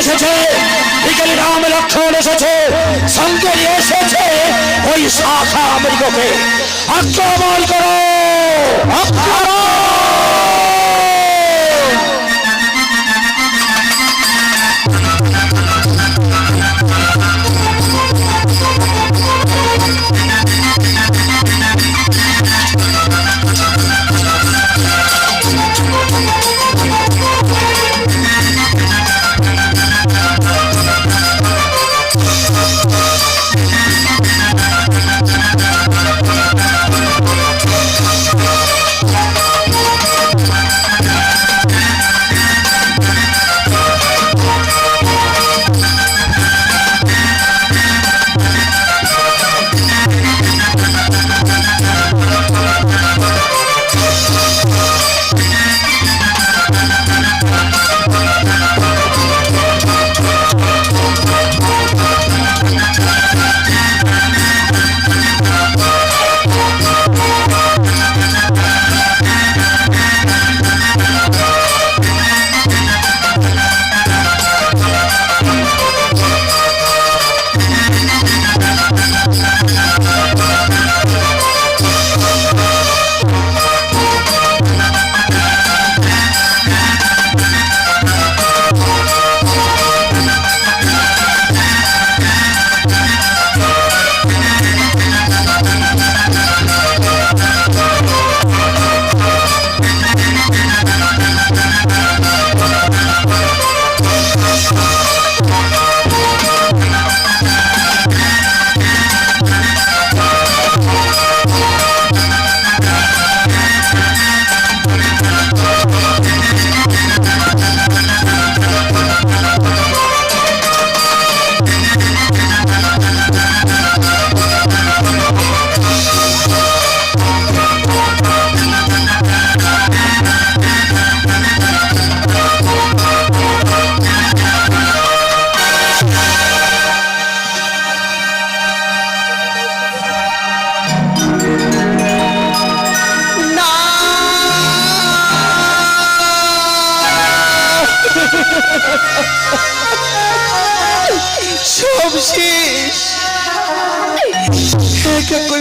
এসেছে। বিকেলে রাম লক্ষণ এসেছে। সঙ্গে এসেছে ওই শাখা আমেরিকাকে। আক্রমণ করো। আক্রমণ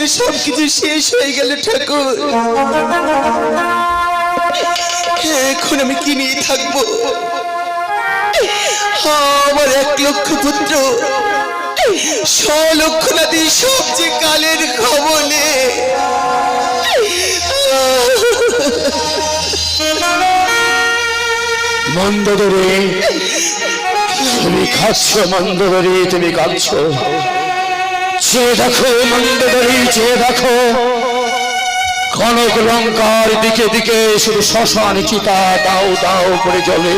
একা করে সব কিছু শেষ হয়ে গেল ঠাকুর। এখন আমি কি নিয়ে থাকব? আমার এক লক্ষ পুত্র লক্ষ নাদি সব যে কালের কবলে মন্দদরে, তুমি খাচ্ছ মন্দদরে, তুমি কাঁদছ। চেয়ে দেখো মন্দদরে চেয়ে দেখো, কনক লঙ্কার দিকে দিকে শুধু শ্মশান চিতা দাও দাও করে জ্বলে।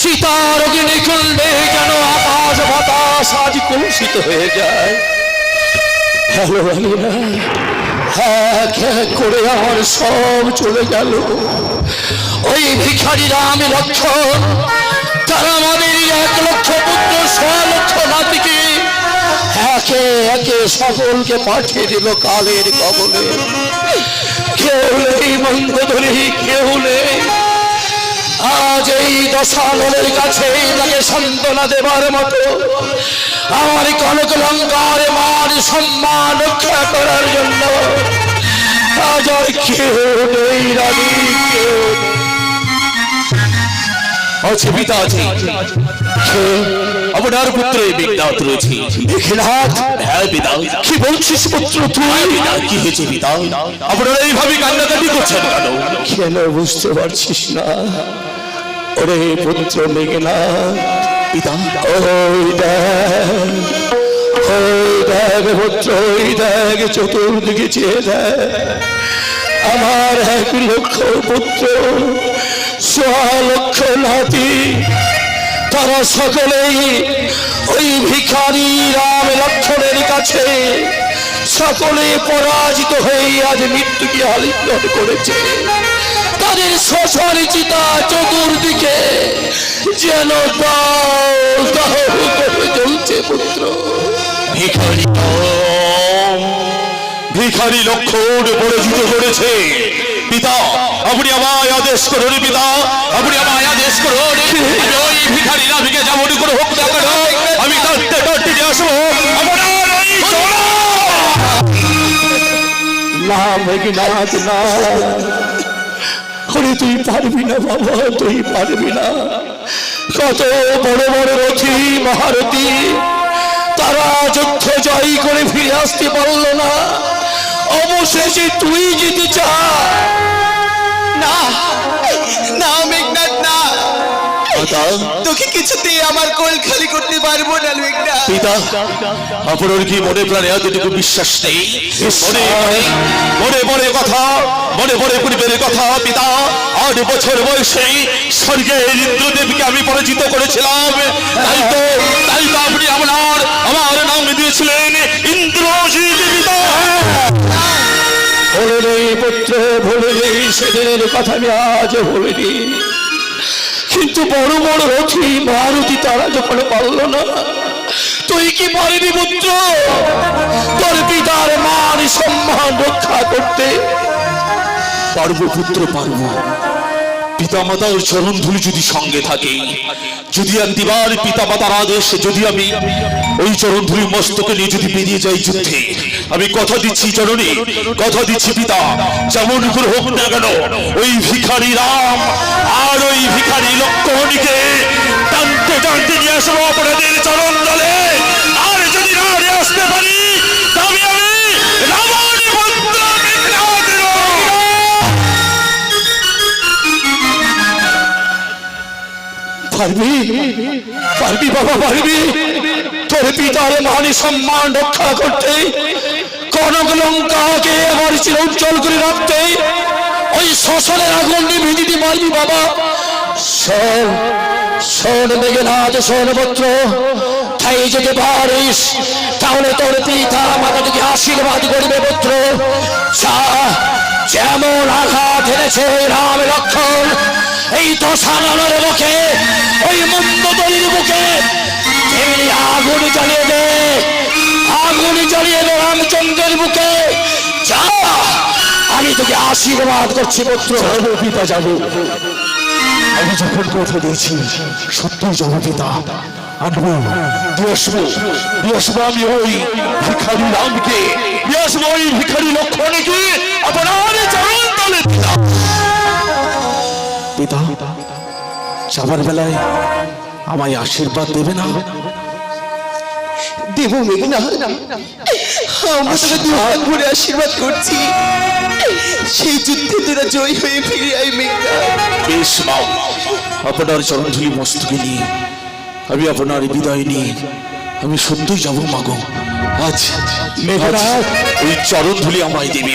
চিতার অগ্নিকুণ্ডে যেন আকাশ বাতাস আজ কলুষিত হয়ে যায়? হ্যালো আলিনা এক এক করে আমার সব চলে গেল। ওই ভিখারিরা আমি লক্ষণ তারা আমাদের এক লক্ষ পুত্র, ছ লক্ষ নাতিকে একে একে সকলকে পাঠিয়ে দিল কালের কবলে। কেউ নেই মন্দ ধরে কেউ নেই। আজ এই দশাননের কাছে তাকে সান্ত্বনা দেবার মতো। আমার কনক লঙ্কার মান সম্মান রক্ষা করার জন্য আজ আর কেউ নেই রানী, কেউ নেই। আছে পিতা আছে। আপনার পুত্র রয়েছে। হ্যাঁ পিতা কি বলছিস পুত্র তুই? পিতা কি হয়েছে পিতা আপনারা এইভাবে কান্নাকাটি করছেন কেন? কেন বুঝতে পারছিস না? ওরে পুত্র মেঘনা পিতা। ওই দেখ ওই দেখ পুত্র ওই দেখ চতুর্দিকে চেয়ে দেখ। আমার এক লক্ষ পুত্র সোয়া লক্ষ নাতি তারা সকলেই ওই ভিখারি রাম লক্ষণের কাছে সকলে পরাজিত হয়ে আজ মৃত্যুকে আলিঙ্গন করেছে। তাদের শ্মশান চিতা চতুর্দিকে যেন দাও পুত্র। ভিখারি ভিখারি লক্ষণ পরাজিত করেছে। পিতা আপনি আমায় আদেশ করুন পিতা। আপনি আমায় আদেশ করুন আমি ওই ভিখারি নাবিকে যেমন করে হোক না কেন, আমি কাঁদতে কাঁদতে নিয়ে আসব। আপনার ওই চোরা না। মেঘনাথ না তুই পারবি না বাবা, তুই পারবি না। কত বড় বড় রথী, মহারথী, তারা যুদ্ধ জয় করে ফিরে আসতে পারল না। অবশেষে তুই যেতে চা না। না মেঘনাথ না। তোকে কিছুতেই আমার কোল খালি করতে পারব না মেঘনাথ পিতা আপনার কি মনে প্রাণে এতটুকু বিশ্বাস নেই? মনে মনে- মনে মনে কথা মনে মনে পূর্বের কথা পিতা আট বছর বয়সে স্বর্গের ইন্দ্রদেবকে আমি পরিচিত করেছিলাম। তাই তো তাই তো আপনি আপনার আমার ভুলে নেই পুত্র ভুলে নেই সেদিনের কথা আমি আজ ভুলিনি। কিন্তু বড় বড় রথি মারুতি তারা যখন পারল না, তুই কি পারিনি পুত্র? তোর পিতার মান সম্মান রক্ষা করতে। পারব পুত্র, পারব। পিতামাতার চরণ ধুলি যদি সঙ্গে থাকে, যদি একদিবার পিতামাতার আদেশ, যদি আমি ওই চরণ ধুলি মস্তকে নিয়ে যদি বেরিয়ে যাই যুদ্ধে, আমি কথা দিচ্ছি চরণে, কথা দিচ্ছি পিতা, যেমন করে হোক না কেন, ওই ভিখারি রাম আর ওই ভিখারি লক্ষ্মণীকে টানতে টানতে নিয়ে আসব আপনাদের চরণ। বাবা পারবি তোর পিতার মান সম্মান রক্ষা করতে, কনক লঙ্কাকে আমার চির উজ্জ্বল করে রাখতে, ওই শ্মশানের আগুন নিভে দিতে পারবি বাবা। শোন শোন মেঘনাথ শোন পুত্র, তাই যদি পারিস, তাহলে তোর পিতা মাতা তোকে আশীর্বাদ করবে পুত্র। যেমন আঘাত এনেছে, রাম লক্ষণ এই তো সানানোর মুখে, ওই মন্দদলির মুখে। আগুন জ্বালিয়ে দে, আগুন জ্বালিয়ে দে রামচন্দ্রের মুখে। আমি তোকে আশীর্বাদ করছি, পুত্র। পিতা, যাব। আমি যখন কথা দিয়েছি সত্যই যাব আমি ওই ভিখারি রামকে। ভিখারি লক্ষণকে আপনার চরণ তলে। দিলাম যাবার বেলায় আমায় আশীর্বাদ দেবে না? দেব মেঘনাথ আমরা তোকে হাত ভরে আশীর্বাদ করছি। সেই যুদ্ধে তোরা জয় হয়ে ফিরে আয় মেঘনাথ বেশ মাও আপনার চরণধুলি মস্তকে নিয়ে আমি আপনার বিদায় নিয়ে আমি সত্যই যাব মাগো। আজ ওই চরণধুলি আমায় দেবে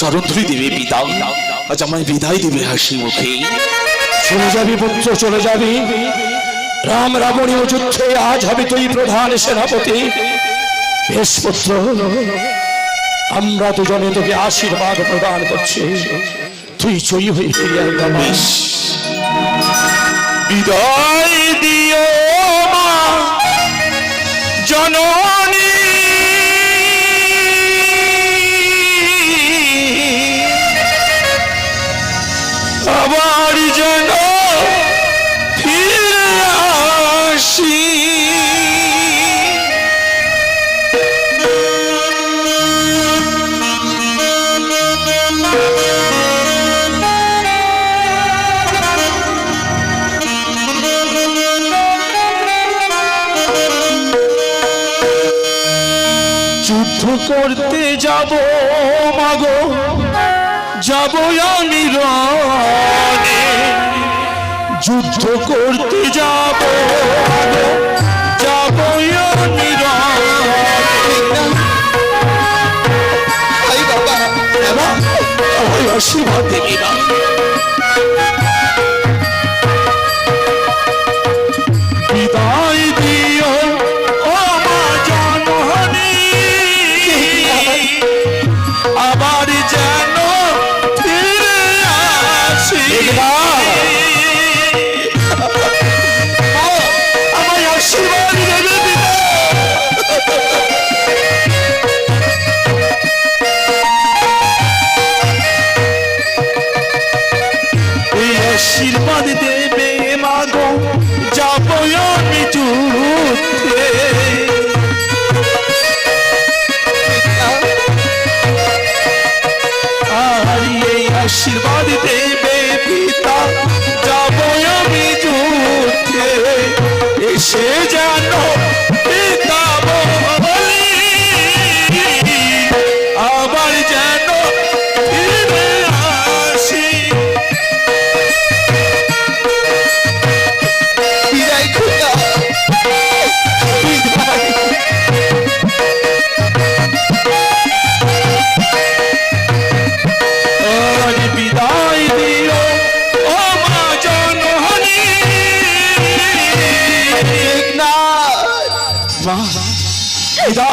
চরণধুলি দেবে পিতা আজ আমায় বিদায় দেবে হাসি মুখে। চলে যাবি পুত্র, চলে যাবি। রাম রাবণীয় যুদ্ধে আজ হবে তুই প্রধান সেনাপতি। বেশ পুত্র, আমরা দুজনে তোকে আশীর্বাদ প্রদান করছি। তুই জয়ী হয়ে ফিরে আয় বাবা। বিদায় দিও মা। জননী করতে যাব মাগো। যাব আমি রে যুদ্ধ করতে যাব যাব। আশীর্বাদ দেবে মাগো যাব আমি যুদ্ধে আশীর্বাদ দেবে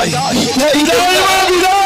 বিদায়